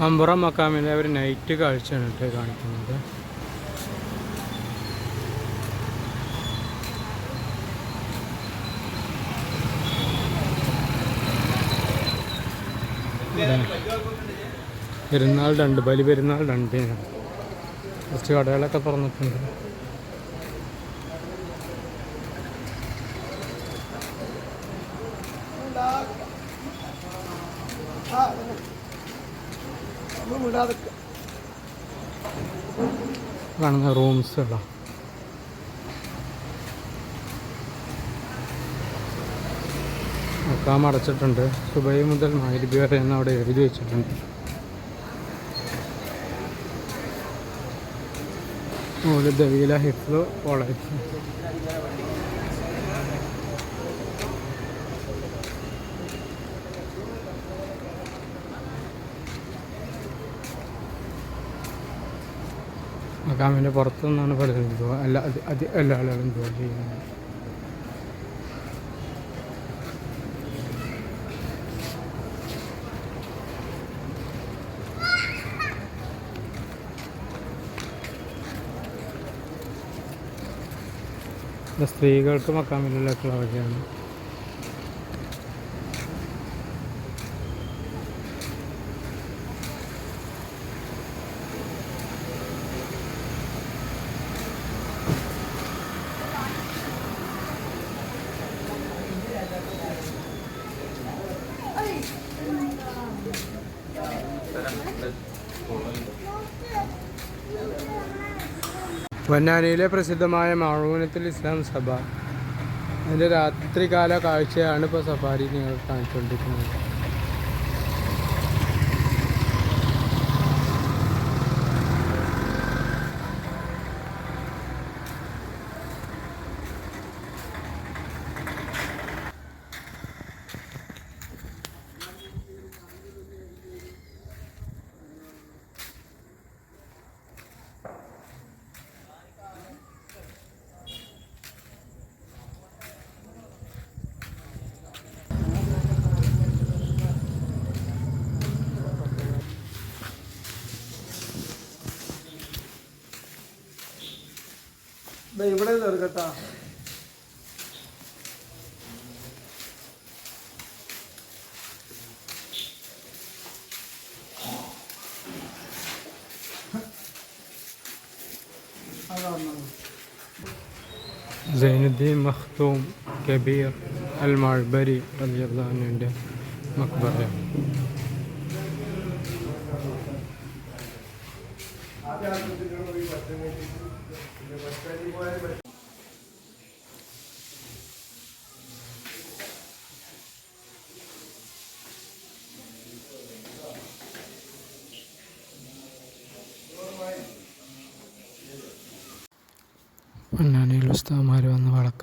മമ്പുറം മക്കാമിലെ ഒരു നൈറ്റ് കാഴ്ചയാണ് കേട്ടോ കാണിക്കുന്നത്. പെരുന്നാൾ രണ്ട് ബലി പെരുന്നാൾ രണ്ടിനാണ് കുറച്ച് കടകളൊക്കെ തുറന്നിട്ടുണ്ട്. കാണുന്ന റൂംസ് റൂംസുകളാണ് മക്കാം അടച്ചിട്ടുണ്ട്. സുബൈ മുതൽ മാലിബി വരെ എന്ന് അവിടെ എഴുതി വെച്ചിട്ടുണ്ട്. മുകളിൽ ദവീല ഹിഫ്ലു കോളേജ്. മക്കാമിന്റെ പുറത്തു നിന്നാണ് പലരും അത് എല്ലാ ആളുകളും ജോലി ചെയ്യുന്നത്. സ്ത്രീകൾക്ക് മക്കാമിലേക്കുള്ള വഴിയാണ് പൊന്നാനിയിലെ പ്രസിദ്ധമായ മഴൂനത്തിൽ ഇസ്ലാം സഭ. അതിന്റെ രാത്രികാല കാഴ്ചയാണ് ഇപ്പോൾ സഫാരി നിങ്ങൾ കാണിച്ചുകൊണ്ടിരിക്കുന്നത്. ഇവിടെ തീർക്കട്ടാ അതാണ് സൈനുദ്ദീൻ മഖ്തൂം കബീർ അൽ മൾബരി അലിയുടെ മക്ബറ പൊന്നാനിയിൽ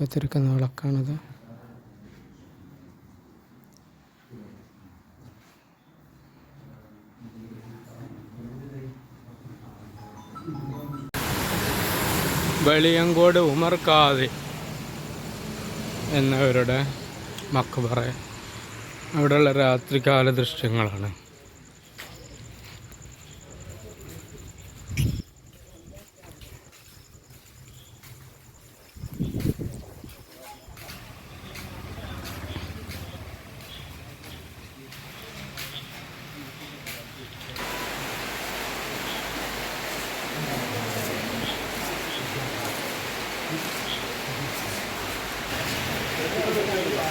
വന്ന് വിളക്കത്തിരിക്കുന്ന വിളക്കാണിത്. വെളിയങ്കോട് ഉമർ കാതി എന്നവരുടെ മക്കബറ അവിടെയുള്ള രാത്രികാല ദൃശ്യങ്ങളാണ്.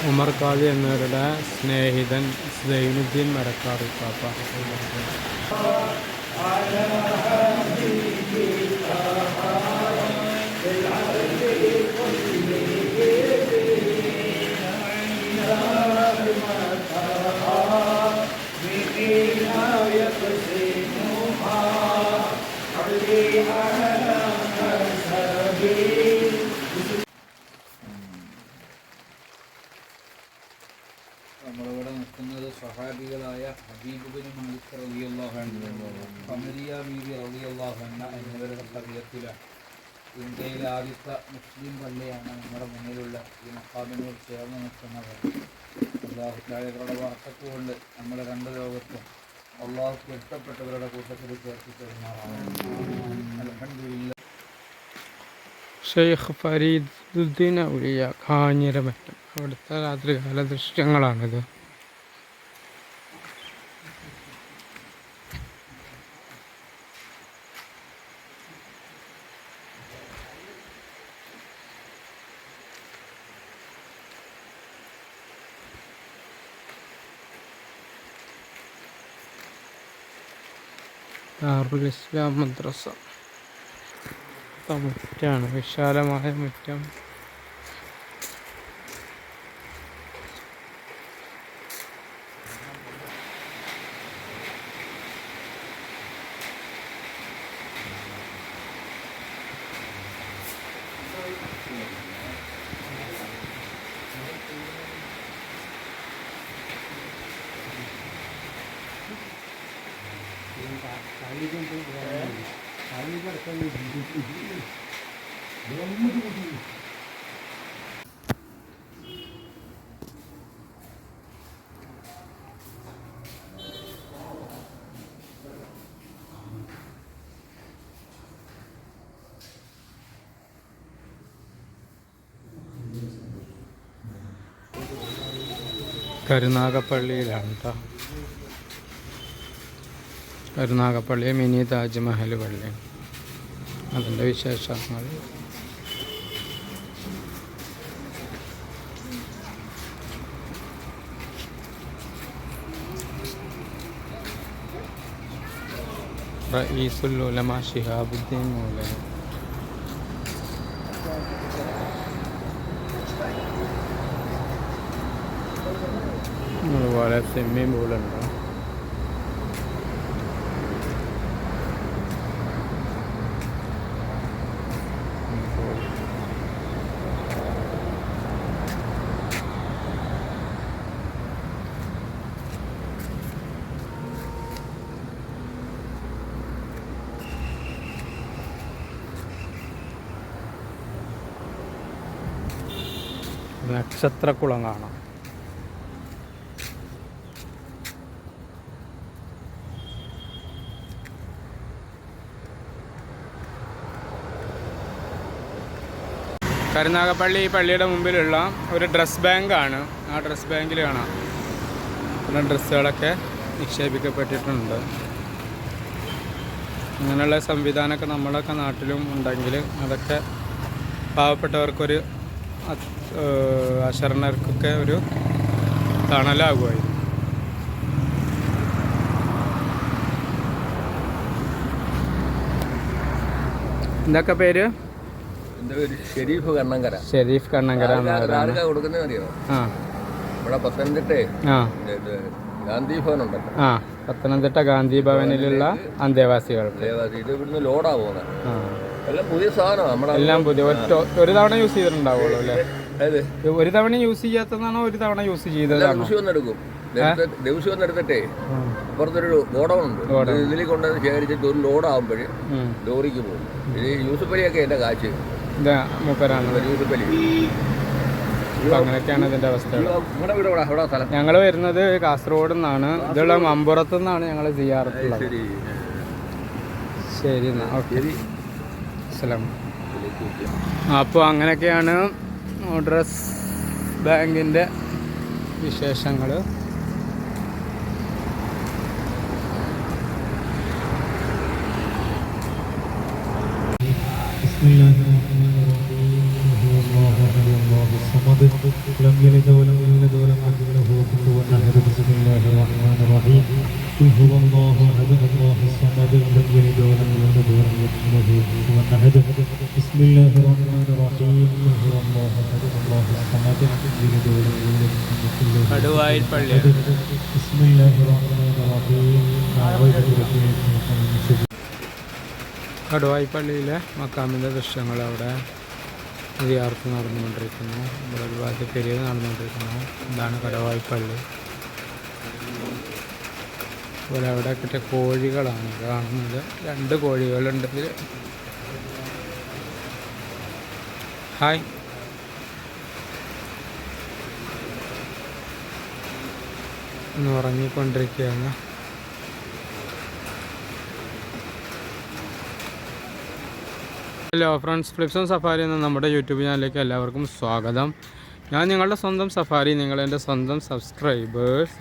ഉമർ കാളി എന്നിവരുടെ സ്നേഹിതൻ സൈനുദ്ദീൻ മരക്കാർ പാപ്പ. നമ്മളിവിടെ ഇന്ത്യയിലെ ആദ്യത്തെ മുസ്ലിം പള്ളിയാണ് നമ്മുടെ മുന്നിലുള്ള ഈ മക്കാമിനോട് ചേർന്ന് നിൽക്കുന്നത്. പള്ളി വർക്കത്ത് കൊണ്ട് നമ്മുടെ രണ്ട് ലോകത്തും അള്ളാഹുക്ക് ഇഷ്ടപ്പെട്ടവരുടെ കൂട്ടത്തിൽ ചേർത്ത് അൽഹംദുലില്ലാ. ഷെയ്ഖ് ഫരീദുദ്ദീൻ ഔലിയ കാഞ്ഞിരമറ്റം അവിടുത്തെ രാത്രികാല ദൃശ്യങ്ങളാണിത്. ദാറുൽ ഇസ്ലാം മദ്രസ മുറ്റാണ്. വിശാലമായ മുറ്റം. കരുനാഗപ്പള്ളിയിലാണ് കേട്ടോ കരുനാഗപ്പള്ളി മിനി താജ്മഹൽ പള്ളി. അതിന്റെ വിശേഷങ്ങൾ. റയീസുൽ ഉലമ ഷിഹാബുദ്ദീൻ മൂലം അതുപോലെ സെമ്മി പൂളുണ്ട് നക്ഷത്രക്കുളം കാണാം കരുനാഗപ്പള്ളി ഈ പള്ളിയുടെ മുമ്പിലുള്ള ഒരു ഡ്രസ് ബാങ്കാണ് ആ ഡ്രസ് ബാങ്കിൽ കാണാം. പിന്നെ ഡ്രസ്സുകളൊക്കെ നിക്ഷേപിക്കപ്പെട്ടിട്ടുണ്ട്. അങ്ങനെയുള്ള സംവിധാനമൊക്കെ നമ്മളൊക്കെ നാട്ടിലും ഉണ്ടെങ്കിൽ അതൊക്കെ പാവപ്പെട്ടവർക്കൊരു അശരണർക്കൊക്കെ ഒരു തണലാകുമായിരുന്നു. എന്തൊക്കെ പേര്? ഷെരീഫ് കണ്ണങ്കര. ഷെരീഫ് കണ്ണങ്കര കൊടുക്കുന്നത് അറിയോ ആ. ഇവിടെ പത്തനംതിട്ടേ ഗാന്ധി ഭവൻ ഉണ്ടല്ലോ ആ പത്തനംതിട്ട ഗാന്ധി ഭവനിലുള്ള അന്തേവാസികൾ ദേവാസി ഇത് ഇവിടുന്ന് ലോഡാ പോകുന്നത്. എല്ലാം പുതിയ സാധനമാണ് എല്ലാം പുതിയ ഒറ്റ ഒരു തവണ യൂസ് ചെയ്തിട്ടുണ്ടാവുള്ളൂ അല്ലേ? ഒരു തവണ യൂസ് ചെയ്യാത്തതാണോ? ഒരു തവണ യൂസ് ചെയ്തത് ദിവസം ഒന്ന് എടുക്കും ദിവസം ഒന്ന് എടുത്തിട്ടേ അപ്പുറത്തൊരു ഗോഡൗൺ ഉണ്ട്. ഇതിൽ കൊണ്ടുവന്ന് ശേഖരിച്ചിട്ട് ഒരു ലോഡ് ആകുമ്പോഴേ ലോറിക്ക് പോകും. ഇത് യൂസുപ്പലിയൊക്കെ എന്റെ കാശ് അങ്ങനെയൊക്കെയാണ് ഇതിന്റെ അവസ്ഥ. ഞങ്ങൾ വരുന്നത് കാസർഗോഡ് നിന്നാണ്. ഇതുള്ള മമ്പുറത്തു നിന്നാണ് ഞങ്ങൾ ചെയ്യാറുള്ളത് ശരി. എന്നാ ഓക്കെ. അപ്പോൾ അങ്ങനെയൊക്കെയാണ് ഡ്രസ് ബാങ്കിൻ്റെ വിശേഷങ്ങൾ بسم الله الرحمن الرحيم هو الله احد الله الصمد لم يلد ولم يولد ولم يكن له كفوا احد بسم الله الرحمن الرحيم قل هو الله احد الله الصمد لم يلد ولم يولد ولم يكن له كفوا احد بسم الله الرحمن الرحيم قل هو الله احد الله الصمد لم يلد ولم يولد ولم يكن له കടുവായിൽ പള്ളി بسم الله الرحمن الرحيم أعوذ بالله من الشيطان الرجيم കടുവായി പള്ളിയിലെ മക്കാമിൻ്റെ ദൃശ്യങ്ങൾ അവിടെ വിദ്യാർത്ഥി നടന്നുകൊണ്ടിരിക്കുന്നു ഇവിടെ ഒരുപാട് പെരിയത് നടന്നുകൊണ്ടിരിക്കുന്നു ഇതാണ് കടുവായി പള്ളി അതുപോലെ അവിടെ കിട്ടിയ കോഴികളാണ് കാണുന്നത് രണ്ട് കോഴികളുണ്ട് ഇതിൽ ഹായ് ഒന്ന് ഉറങ്ങിക്കൊണ്ടിരിക്കുകയാണ്. ഹലോ ഫ്രണ്ട്സ് ഫ്ലിപ്സോൺ സഫാരി എന്ന നമ്മുടെ യൂട്യൂബ് ചാനലിലേക്ക് എല്ലാവർക്കും സ്വാഗതം. ഞാൻ നിങ്ങളുടെ സ്വന്തം സഫാരി നിങ്ങളെന്റെ സ്വന്തം സബ്സ്ക്രൈബേഴ്സ്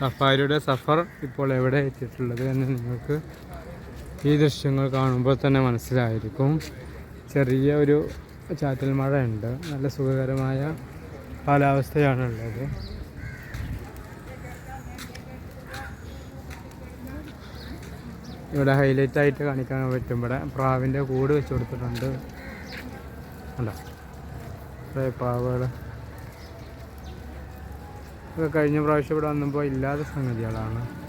സഫാരിയുടെ സഫർ ഇപ്പോൾ എവിടെ എത്തിയിട്ടുള്ളത് എന്ന് നിങ്ങൾക്ക് ഈ ദൃശ്യങ്ങൾ കാണുമ്പോൾ തന്നെ മനസ്സിലായിരിക്കും. ചെറിയ ഒരു ചാറ്റൽ മഴയുണ്ട്. നല്ല സുഖകരമായ കാലാവസ്ഥയാണുള്ളത്. ഇവിടെ ഹൈലൈറ്റ് ആയിട്ട് കാണിക്കാൻ പറ്റും. ഇവിടെ പ്രാവിന്റെ കൂട് വെച്ച് കൊടുത്തിട്ടുണ്ട്. അല്ല കുറേ പ്രാവുകൾ. കഴിഞ്ഞ പ്രാവശ്യം ഇവിടെ വന്നപ്പോൾ ഇല്ലാത്ത സംഗതികളാണ്.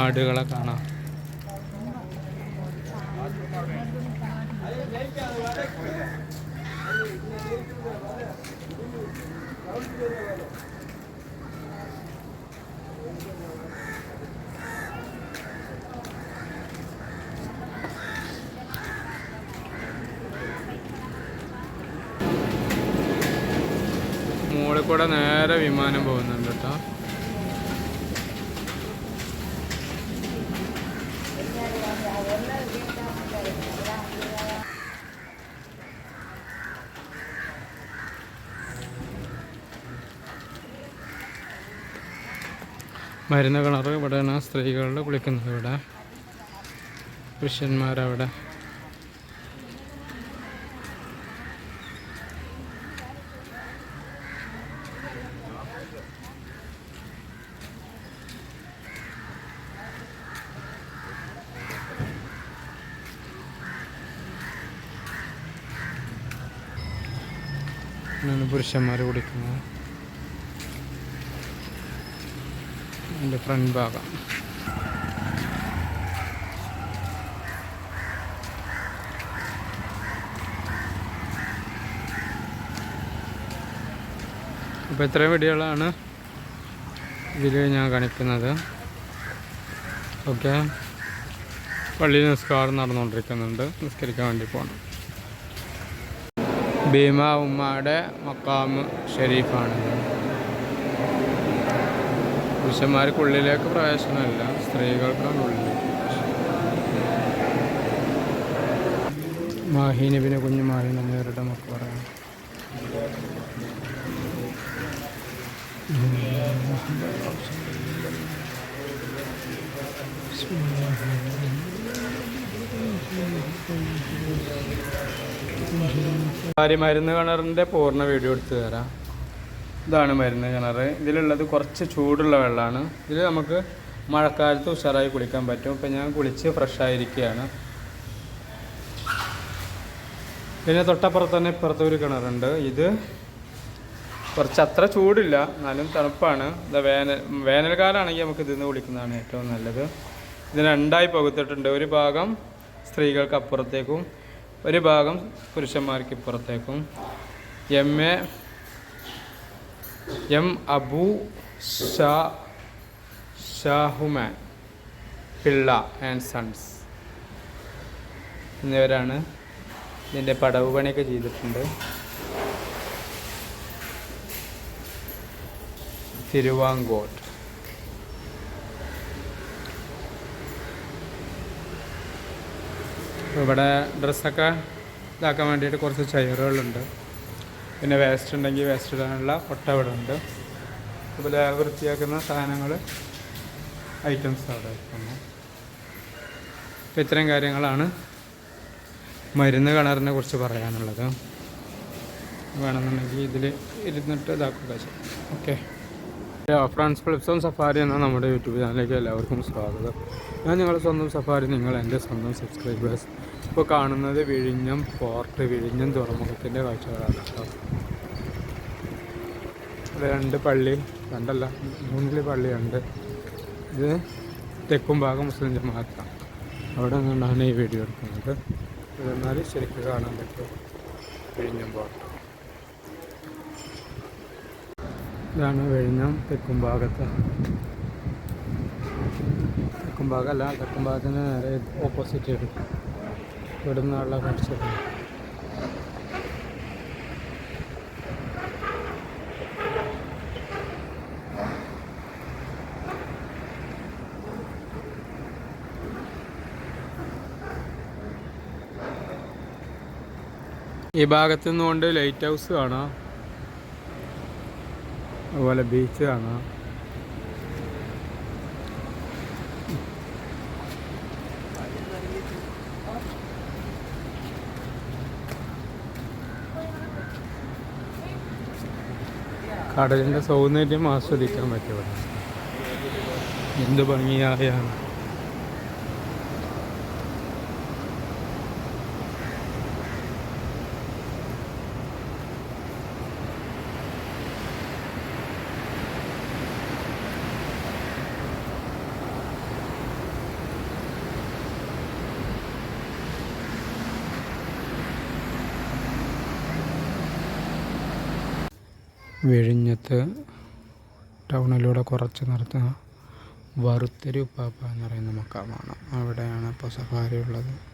ആടുകളെ കാണാം. മുകളിൽ കൂടെ നേരെ വിമാനം പോകുന്നുണ്ട് കേട്ടോ. മരുന്ന് കിണർ ഇവിടെയാണ് സ്ത്രീകളിൽ കുളിക്കുന്നത് ഇവിടെ. പുരുഷന്മാരവിടെ. പുരുഷന്മാർ കുളിക്കുന്നത്. എന്റെ ഫ്രണ്ട് ഭാഗം. അപ്പോൾ ഇത്രയും വീഡിയോകളാണ് ഇതിൽ ഞാൻ കാണിക്കുന്നത്. ഓക്കെ. പള്ളിയിൽ നിസ്കാരം നടന്നുകൊണ്ടിരിക്കുന്നുണ്ട്. നിസ്കരിക്കാൻ വേണ്ടി പോകണം ഭീമ ഉമ്മയുടെ മക്കാമ് ഷെരീഫാണ്. പുരുഷന്മാർക്കുള്ളിലേക്ക് പ്രവേശനമല്ല സ്ത്രീകൾക്കാണ് ഉള്ളിൽ മാഹി നബിനെ കുഞ്ഞു മാഹി നബിയുടെ മക്കളാണ് ഭാര്യ മരുന്ന് കിണറിന്റെ പൂർണ വീഡിയോ എടുത്തു തരാം. ഇതാണ് മരുന്ന് കിണർ. ഇതിലുള്ളത് കുറച്ച് ചൂടുള്ള വെള്ളമാണ്. ഇതിൽ നമുക്ക് മഴക്കാലത്ത് ഉഷാറായി കുളിക്കാൻ പറ്റും. ഇപ്പം ഞാൻ കുളിച്ച് ഫ്രഷായിരിക്കുകയാണ് പിന്നെ തൊട്ടപ്പുറത്ത് തന്നെ ഇപ്പുറത്ത് ഒരു കിണറുണ്ട്. ഇത് കുറച്ച് അത്ര ചൂടില്ല. എന്നാലും തണുപ്പാണ്. ഇത് വേനൽ വേനൽക്കാലമാണെങ്കിൽ നമുക്ക് ഇതിൽ നിന്ന് കുളിക്കുന്നതാണ് ഏറ്റവും നല്ലത്. ഇത് രണ്ടായി പകുത്തിട്ടുണ്ട്. ഒരു ഭാഗം സ്ത്രീകൾക്ക് അപ്പുറത്തേക്കും ഒരു ഭാഗം പുരുഷന്മാർക്ക് ഇപ്പുറത്തേക്കും. M A M Abu Sha Shahuman Pillai and sons എന്നിവരാണ് ഇതിന്റെ പടവ് പണിയൊക്കെ ചെയ്തിട്ടുണ്ട്. തിരുവാങ്കോട്ട് ഇവിടെ ഡ്രസ്സൊക്കെ ഇതാക്കാൻ വേണ്ടിയിട്ട് കുറച്ച് ചെയറുകളുണ്ട്. പിന്നെ വേസ്റ്റ് ഉണ്ടെങ്കിൽ വേസ്റ്റ് ഇടാനുള്ള കൊട്ട ഉണ്ട്. അതുപോലെ വൃത്തിയാക്കുന്ന സാധനങ്ങൾ ഐറ്റംസ് അവിടെ വെക്കുന്നു. അപ്പം ഇത്തരം കാര്യങ്ങളാണ് മരുന്ന് കിണറിനെ കുറിച്ച് പറയാനുള്ളത്. വേണമെന്നുണ്ടെങ്കിൽ ഇതിൽ ഇരുന്നിട്ട് ഇതാക്കുക ഓക്കെ. ഫ്രാൻസ് ഫ്ലിപ്സോൺ സഫാരി എന്ന നമ്മുടെ യൂട്യൂബ് ചാനലിലേക്ക് എല്ലാവർക്കും സ്വാഗതം. ഞാൻ നിങ്ങളുടെ സ്വന്തം സഫാരി നിങ്ങൾ എന്റെ സ്വന്തം സബ്സ്ക്രൈബേഴ്സ് ഇപ്പോൾ കാണുന്നത് വിഴിഞ്ഞം പോർട്ട് വിഴിഞ്ഞം തുറമുഖത്തിന്റെ കാഴ്ചകളാണ് കേട്ടോ. ഇവിടെ രണ്ട് പള്ളി രണ്ടല്ല മൂന്നിൽ പള്ളിയുണ്ട്. ഇത് തെക്കും ഭാഗം മുസ്ലിം ജമാഅത്താണ്. അവിടെ നിന്നാണ് ഈ വീഡിയോ എടുക്കുന്നത്. എന്നാൽ ശരിക്കും കാണാൻ പറ്റും വിഴിഞ്ഞം പോർട്ട് ഇതാണ് വിഴിഞ്ഞം തെക്കും ഭാഗത്ത്. തെക്കും ഭാഗമല്ല തെക്കും ഭാഗത്തിന് നേരെ ഓപ്പോസിറ്റ് ഇവിടെ നിന്നുള്ള കാഴ്ചകൾ ഈ ഭാഗത്തു നിന്നുകൊണ്ട് ലൈറ്റ് ഹൗസ് കാണാം. അതുപോലെ ബീച്ച് കാണാം. കടലിന്റെ സൗന്ദര്യം ആസ്വദിക്കാൻ പറ്റും എന്ത് ഭംഗിയായാണ്. വിഴിഞ്ഞത്ത് ടൗണിലൂടെ കുറച്ച് നിർത്ത വറുത്തരി ഉപ്പാപ്പ എന്ന് പറയുന്ന മക്കാമാണ്. അവിടെയാണ് ഇപ്പോൾ സഫാരി ഉള്ളത്.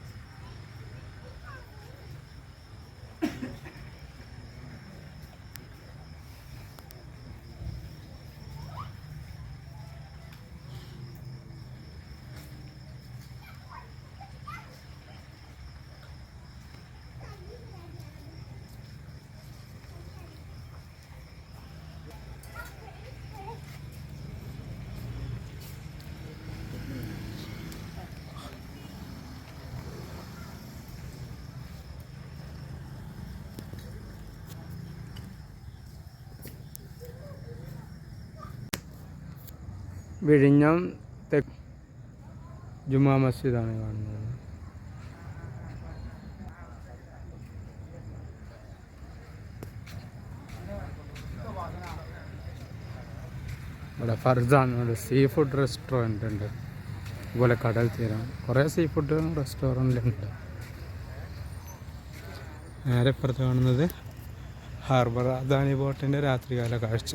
വിഴിഞ്ഞം തെക്ക് ജുമാ മസ്ജിദാണ് കാണുന്നത്. ഇവിടെ ഇവിടെ സീ ഫുഡ് റെസ്റ്റോറന്റ് ഉണ്ട്. അതുപോലെ കടൽ തീരം. കുറേ സീ ഫുഡ് റെസ്റ്റോറന്റിലുണ്ട് നേരെ ഇപ്പുറത്ത് കാണുന്നത് ഹാർബർ അദാനി ബോട്ടിന്റെ രാത്രികാല കാഴ്ച.